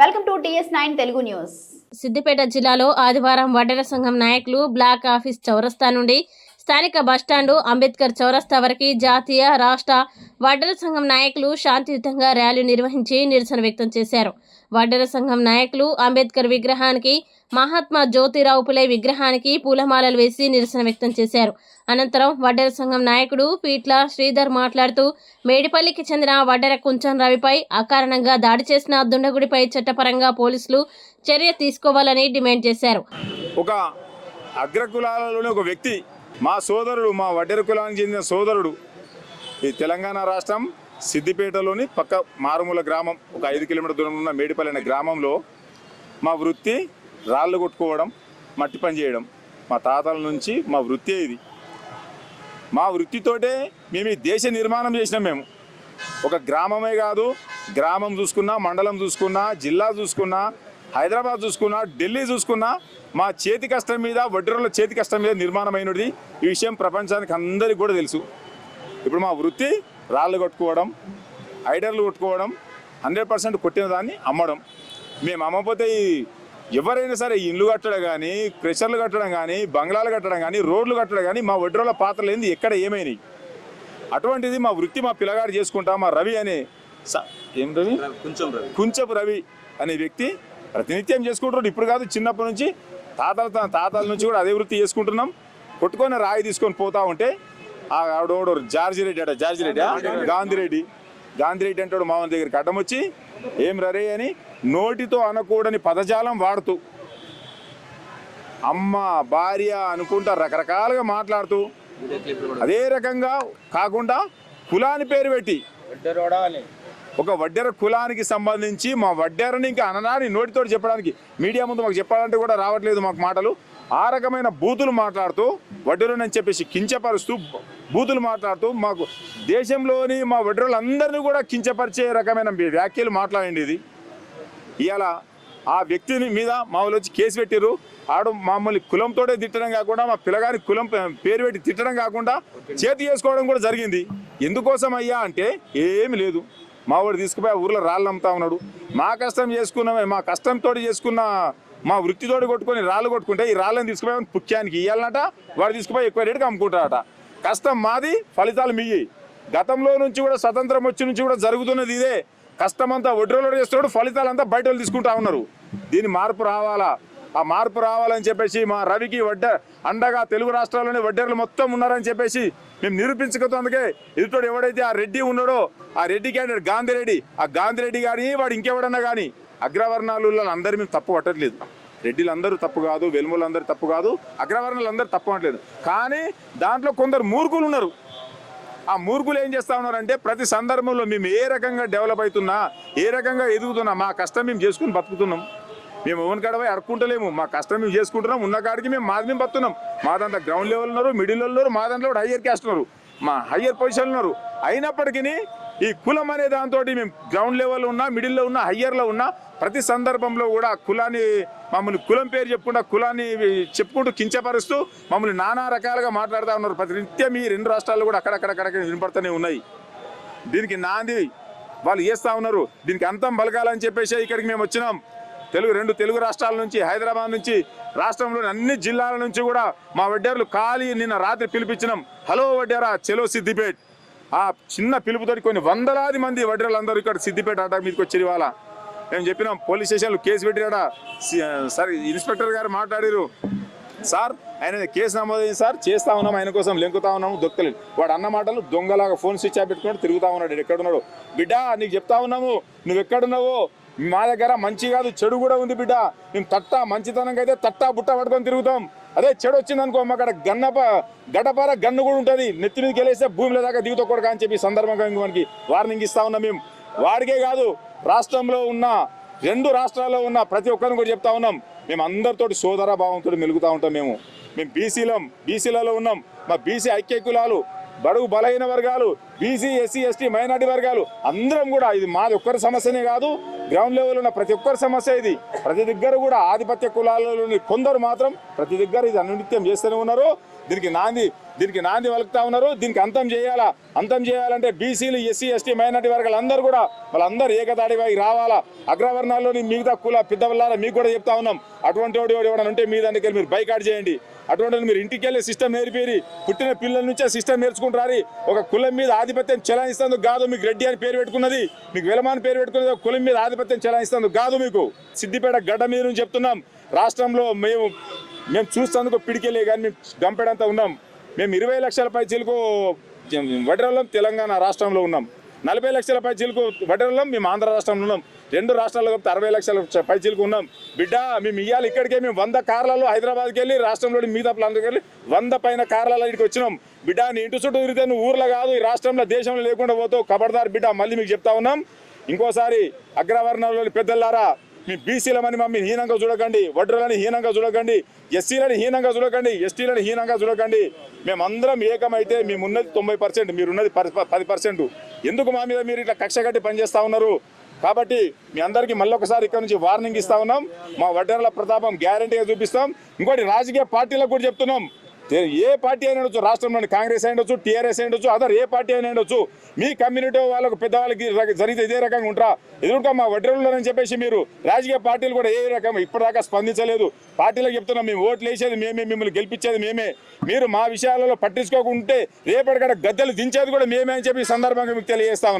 Welcome to TS nine Telugu news. Siddipet జిల్లాలో ఆదివారం వడ్డెర సంఘం నాయకులు బ్లాక్ ఆఫీస్ చౌరస్తా నుండి స్థానిక బస్టాండు అంబేద్కర్ చౌరస్తా వరకు జాతీయ రాష్ట్ర వడ్డెర సంఘం నాయకులు శాంతియుతంగా ర్యాలీ నిర్వహించి నిరసన వ్యక్తం చేశారు. వడ్డల సంఘం నాయకులు అంబేద్కర్ విగ్రహానికి మహాత్మా జ్యోతిరావు పులే విగ్రహానికి పూలమాలలు వేసి నిరసన వ్యక్తం చేశారు. అనంతరం వడ్డర సంఘం నాయకుడు పీట్ల శ్రీధర్ మాట్లాడుతూ మేడిపల్లికి చెందిన వడ్డర కుంచన్ రవిపై అకారణంగా దాడి చేసిన దుండగుడిపై చట్టపరంగా పోలీసులు చర్య తీసుకోవాలని డిమాండ్ చేశారు. ఒక అగ్రకులాలలోని ఒక వ్యక్తి మా సోదరుడు మా వడ్డెర కులానికి చెందిన సోదరుడు ఈ తెలంగాణ రాష్ట్రం సిద్దిపేటలోని పక్క మారుమూల గ్రామం ఒక ఐదు కిలోమీటర్ దూరంలో ఉన్న మేడిపల్లి అనే గ్రామంలో మా వృత్తి రాళ్ళు కొట్టుకోవడం మట్టి పని చేయడం మా తాతల నుంచి మా వృత్తి ఇది. మా వృత్తితోటే మేము ఈ దేశ నిర్మాణం చేసినాం మేము. ఒక గ్రామమే కాదు గ్రామం చూసుకున్నా మండలం చూసుకున్నా జిల్లా చూసుకున్నా హైదరాబాద్ చూసుకున్నా ఢిల్లీ చూసుకున్నా మా చేతి కష్టం మీద వడ్డీరోళ్ళ చేతి కష్టం మీద నిర్మాణమైనది. ఈ విషయం ప్రపంచానికి అందరికీ కూడా తెలుసు. ఇప్పుడు మా వృత్తి రాళ్ళు కొట్టుకోవడం ఐడర్లు కొట్టుకోవడం హండ్రెడ్ పర్సెంట్ కొట్టిన దాన్ని అమ్మడం. మేము అమ్మకపోతే ఈ ఎవరైనా సరే ఈ ఇల్లు కట్టడం కానీ క్రెషర్లు కట్టడం కానీ బంగ్లాలు కట్టడం కానీ రోడ్లు కట్టడం కానీ మా వడ్డీరోళ్ళ పాత్రలు ఏంది ఎక్కడ ఏమైనాయి. అటువంటిది మా వృత్తి మా పిల్లగాడు చేసుకుంటా మా రవి అనే ఏం రవి? కొంచెం రవి. కుంచపు రవి అనే వ్యక్తి ప్రతినిత్యం చేసుకుంటున్నాడు. ఇప్పుడు కాదు చిన్నప్పటి నుంచి తాతల తాతల నుంచి కూడా అదే వృత్తి చేసుకుంటున్నాం. కొట్టుకొని రాయి తీసుకొని పోతా ఉంటే ఆవిడోడు జార్జి రెడ్డి అట. జార్జి రెడ్డి గాంధీ రెడ్డి. గాంధీ రెడ్డి. అంటాడు మామూలు దగ్గరికి అడ్డం వచ్చి ఏం రరే అని నోటితో అనకూడని పదజాలం వాడుతూ అమ్మ భార్య అనుకుంటా రకరకాలుగా మాట్లాడుతూ అదే రకంగా కాకుండా కులాని పేరు పెట్టి ఒక వడ్డెర కులానికి సంబంధించి మా వడ్డెరని ఇంకా అననాని నోటితో చెప్పడానికి మీడియా ముందు మాకు చెప్పాలంటే కూడా రావట్లేదు మాకు మాటలు. ఆ రకమైన బూతులు మాట్లాడుతూ వడ్డెరని చెప్పేసి కించపరుస్తూ బూతులు మాట్లాడుతూ మాకు దేశంలోని మా వడ్డెరులందరినీ కూడా కించపరిచే రకమైన వ్యాఖ్యలు మాట్లాడండి ఇది. ఇవాళ ఆ వ్యక్తిని మీద మా వాళ్ళు వచ్చి కేసు పెట్టిర్రు. ఆడు మమ్మల్ని కులంతోనే తిట్టడం కాకుండా మా పిల్లగాని కులం పేరు పెట్టి తిట్టడం కాకుండా చేతి చేసుకోవడం కూడా జరిగింది. ఎందుకోసం అయ్యా అంటే ఏమి లేదు. మా వాడు తీసుకుపోయి ఆ ఊర్లో రాళ్ళు అమ్ముతా ఉన్నాడు. మా కష్టం చేసుకున్నామే మా కష్టంతో చేసుకున్న మా వృత్తితోటి కొట్టుకొని రాళ్ళు కొట్టుకుంటే ఈ రాళ్ళని తీసుకుపోయి పుక్యానికి ఇవ్వాలన్నట వాడు తీసుకుపోయి ఎక్కువ రేటుకి అమ్ముకుంటారట కష్టం మాది ఫలితాలు మీయి. గతంలో నుంచి కూడా స్వతంత్రం వచ్చి నుంచి కూడా జరుగుతున్నది ఇదే. కష్టమంతా ఒడ్రోలో చేస్తున్నాడు ఫలితాలంతా బయట వాళ్ళు తీసుకుంటా ఉన్నారు. దీని మార్పు రావాలా? ఆ మార్పు రావాలని చెప్పేసి మా రవికి వడ్డ అండగా తెలుగు రాష్ట్రాల్లోని వడ్డేర్లు మొత్తం ఉన్నారని చెప్పేసి మేము నిరూపించుకుందుకే ఎదుటోడు ఎవడైతే ఆ రెడ్డి ఉన్నాడో ఆ రెడ్డి క్యాండిడేట్ గాంధీ రెడ్డి ఆ గాంధీ రెడ్డి కానీ వాడు ఇంకెవడన్నా కానీ అగ్రవర్ణాలు అందరూ మేము తప్పు పట్టట్లేదు. రెడ్డిలందరూ తప్పు కాదు వెలుములందరూ తప్పు కాదు అగ్రవర్ణాలు అందరూ తప్పు అనట్లేదు. కానీ దాంట్లో కొందరు మూర్ఖులు ఉన్నారు. ఆ మూర్ఖులు ఏం చేస్తా ఉన్నారంటే ప్రతి సందర్భంలో మేము ఏ రకంగా డెవలప్ అవుతున్నా ఏ రకంగా ఎదుగుతున్నా మా కష్టం మేము చేసుకుని బతుకుతున్నాం. మేము ఓన్ కాడ పోయి అడుక్కుంటలేము మా కష్టం మేము చేసుకుంటున్నాం. ఉన్న కాడికి మేము మాది మేము బతున్నాం మా దాంట్లో గ్రౌండ్ లెవెల్ ఉన్నారు మిడిల్ ఉన్నారు మా దాంట్లో కూడా హయ్యర్ క్యాస్ట్ ఉన్నారు. మా హయ్యర్ పొజిషన్ ఉన్నారు. అయినప్పటికీ ఈ కులం అనే దాంతో మేము గ్రౌండ్ లెవెల్ ఉన్నా మిడిల్లో ఉన్న హయ్యర్లో ఉన్న ప్రతి సందర్భంలో కూడా కులాన్ని మమ్మల్ని కులం పేరు చెప్పుకుంటా కులాన్ని చెప్పుకుంటూ కించపరుస్తూ మమ్మల్ని నానా రకాలుగా మాట్లాడుతూ ఉన్నారు. ప్రతి నిత్యం ఈ రెండు రాష్ట్రాల్లో కూడా అక్కడక్కడక్కడ వినపడుతూనే ఉన్నాయి. దీనికి నాంది వాళ్ళు చేస్తూ ఉన్నారు. దీనికి అంతం బలగాలని చెప్పేసి ఇక్కడికి మేము వచ్చినాం. తెలుగు రెండు తెలుగు రాష్ట్రాల నుంచి హైదరాబాద్ నుంచి రాష్ట్రంలోని అన్ని జిల్లాల నుంచి కూడా మా వడ్డేర్లు ఖాళీ నిన్న రాత్రి పిలిపించినాం. హలో వడ్డేరా చెలో సిద్దిపేట్. ఆ చిన్న పిలుపుతోటి కొన్ని వందలాది మంది వడ్డేర్లు అందరూ ఇక్కడ సిద్దిపేట అడ్డా మీదకి వచ్చి ఇవాళ. మేము చెప్పినాం పోలీస్ స్టేషన్లో కేసు పెట్టినాడ? సరే ఇన్స్పెక్టర్ గారు మాట్లాడారు. సార్ ఆయన కేసు నమోదైంది సార్ చేస్తా ఉన్నాం ఆయన కోసం లెంకుతా ఉన్నాము దొక్కలేదు. వాడు అన్న మాటలు దొంగలాగా ఫోన్ స్విచ్ ఆఫ్ పెట్టుకున్నాడు తిరుగుతా ఉన్నాడు ఎక్కడున్నాడు. బిడ్డా నీకు చెప్తా ఉన్నాము నువ్వు ఎక్కడున్నావో? మా దగ్గర మంచి కాదు చెడు కూడా ఉంది బిడ్డ. మేము తట్ట మంచితనంగా అయితే తట్ట బుట్ట పట్టుకొని తిరుగుతాం. అదే చెడు వచ్చింది అనుకో మా అక్కడ గన్నప గడపర గన్ను కూడా ఉంటుంది. నెత్తి మీదకి వెళ్ళేస్తే భూమిలో దాకా దిగుతో కొడక అని చెప్పి సందర్భంగా మనకి వార్నింగ్ ఇస్తా ఉన్నాం మేము. వాడికే కాదు రాష్ట్రంలో ఉన్న రెండు రాష్ట్రాల్లో ఉన్న ప్రతి ఒక్కరిని కూడా చెప్తా ఉన్నాం. మేము అందరితోటి సోదర భావంతో మెలుగుతూ ఉంటాం మేము. మేము బీసీలం బీసీలలో ఉన్నాం. మా బీసీ ఐక్య కులాలు బడుగు బలహీన వర్గాలు బీసీ ఎస్సీ ఎస్టీ మైనార్టీ వర్గాలు అందరం కూడా ఇది మాది ఒక్కరి సమస్యనే కాదు గ్రౌండ్ లెవెల్ ఉన్న ప్రతి ఒక్కరి సమస్య ఇది. ప్రతి దగ్గర కూడా ఆధిపత్య కులాలలోని కొందరు మాత్రం ప్రతి దగ్గర ఇది అనునిత్యం చేస్తూనే ఉన్నారు. దీనికి నాంది దీనికి నాంది వలుకుతా ఉన్నారు. దీనికి అంతం చేయాలా? అంతం చేయాలంటే బీసీలు ఎస్సీ ఎస్టీ మైనార్టీ వర్గాలందరూ కూడా వాళ్ళందరూ ఏకతాటిపై రావాలా? అగ్రవర్ణాల్లోని మిగతా కుల పెద్దవాళ్ళ మీకు కూడా చెప్తా ఉన్నాం. అటువంటి వాడు ఎవడు ఉంటే మీ దానికి మీరు బైకాట్ చేయండి. అటువంటి మీరు ఇంటికి వెళ్ళి సిస్టమ్ నేర్పేరి. పుట్టిన పిల్లల నుంచే సిస్టమ్ నేర్చుకుంటారు ఒక కులం మీద ఆధిపత్యం చెలాయిస్తుందో కాదు మీకు రెడ్డి అని పేరు పెట్టుకున్నది. మీకు విలమాన్ పేరు పెట్టుకున్నది. కులం మీద ఆధిపత్యం చెలాయిస్తుంది కాదు మీకు. సిద్దిపేట గడ్డ మీద నుంచి చెప్తున్నాం. రాష్ట్రంలో మేము మేము చూస్తేందుకు పిడికెళ్ళే కానీ మేము గంపెడంతా ఉన్నాం. మేము ఇరవై లక్షల పైచీలకు వడ్రల్లం తెలంగాణ రాష్ట్రంలో ఉన్నాం. నలభై లక్షల పైచీలకు వడ్రల్లం మేము ఆంధ్ర రాష్ట్రంలో ఉన్నాం. రెండు రాష్ట్రాల్లో కలిపితే అరవై లక్షల పైచీలకు ఉన్నాం. బిడ్డ మేము ఇయ్యాలి ఇక్కడికే మేము వంద కార్లలో హైదరాబాద్కి వెళ్ళి రాష్ట్రంలోని మిగతా ప్లాంట్కి వెళ్ళి వంద పైన కార్లలో ఇక్కడికి వచ్చినాం. బిడ్డ నీ ఇంటి చుట్టూ తిరిగితే నువ్వు ఊర్లో కాదు ఈ రాష్ట్రంలో దేశంలో లేకుండా పోతావు. కబర్దార్ బిడ్డ మళ్ళీ మీకు చెప్తా ఉన్నాం. ఇంకోసారి అగ్రవర్ణంలోని పెద్దలారా మీ బీసీలమని మమ్మల్ని హీనంగా చూడకండి వడ్రులని హీనంగా చూడకండి ఎస్సీలని హీనంగా చూడకండి ఎస్టీలని హీనంగా చూడకండి. మేమందరం ఏకమైతే మేమున్నది తొంభై పర్సెంట్ మీరున్నది పది పది పర్సెంట్. ఎందుకు మా మీద మీరు ఇట్లా కక్ష కట్టి పనిచేస్తూ ఉన్నారు? కాబట్టి మీ అందరికీ మళ్ళొకసారి ఇక్కడ నుంచి వార్నింగ్ ఇస్తా ఉన్నాం. మా వడ్డెరల ప్రతాపం గ్యారంటీగా చూపిస్తాం. ఇంకోటి రాజకీయ పార్టీలకు కూడా చెప్తున్నాం. ఏ- పార్టీ అయినా ఉండొచ్చు రాష్ట్రంలోని కాంగ్రెస్ అయిన ఉండొచ్చు టీఆర్ఎస్ అయినొచ్చు అదర్ ఏ పార్టీ అయినా ఉండొచ్చు మీ కమ్యూనిటీ వాళ్ళకు పెద్దవాళ్ళకి జరిగితే ఇదే రకంగా ఉంటారా? ఎదురుగా మా వడ్డీలని చెప్పేసి మీరు రాజకీయ పార్టీలు కూడా ఏ రకం ఇప్పటిదాకా స్పందించలేదు. పార్టీలకు చెప్తున్నాం మేము ఓట్లు వేసేది మేమే మిమ్మల్ని గెలిపించేది మేమే. మీరు మా విషయాలలో పట్టించుకోకుంటే రేపటికడ గద్దెలు దించేది కూడా మేమే అని చెప్పి సందర్భంగా మీకు తెలియజేస్తా